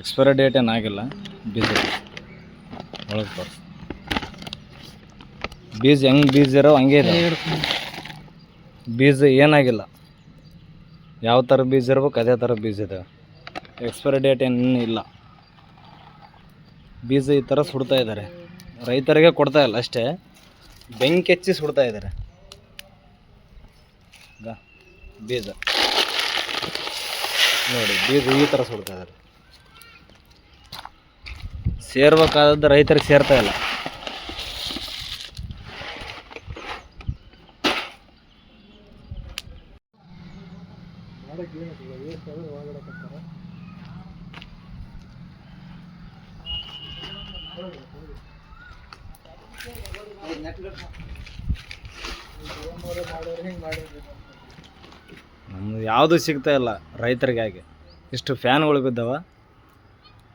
Expiry date ಏನಾಗಿಲ್ಲ ಬೀಜ ಒಳಗೆ ತೋರಿಸಿ ಬೀಜ ಹೆಂಗೆ ಬೀಜ ಇರೋ ಹಂಗೆ ಇದೆ. ಬೀಜ ಏನಾಗಿಲ್ಲ. ಯಾವ ಥರ ಬೀಜ ಇರ್ಬೇಕು ಅದೇ ಥರ ಬೀಜ ಇದೆ. ಎಕ್ಸ್ಪೈರಿ ಡೇಟ್ ಏನು ಇಲ್ಲ. ಬೀಜ ಈ ಥರ ಸುಡ್ತಾ ಇದ್ದಾರೆ ರೈತರಿಗೆ ಕೊಡ್ತಾ ಇಲ್ಲ ಅಷ್ಟೇ. ಬೆಂಕಿ ಹೆಚ್ಚಿ ಸುಡ್ತಾ ಇದ್ದಾರೆ ಬೀಜ ನೋಡಿ ಬೀಜ ಈ ಥರ ಸುಡ್ತಾ ಇದ್ದಾರೆ ಸೇರ್ಬೇಕಾದದ್ದು ರೈತರಿಗೆ ಸೇರ್ತಾ ಇಲ್ಲ. ನಮ್ದು ಯಾವುದು ಸಿಗ್ತಾ ಇಲ್ಲ ರೈತರಿಗಾಗಿ. ಇಷ್ಟು ಫ್ಯಾನ್ಗಳು ಬಿದ್ದಾವ.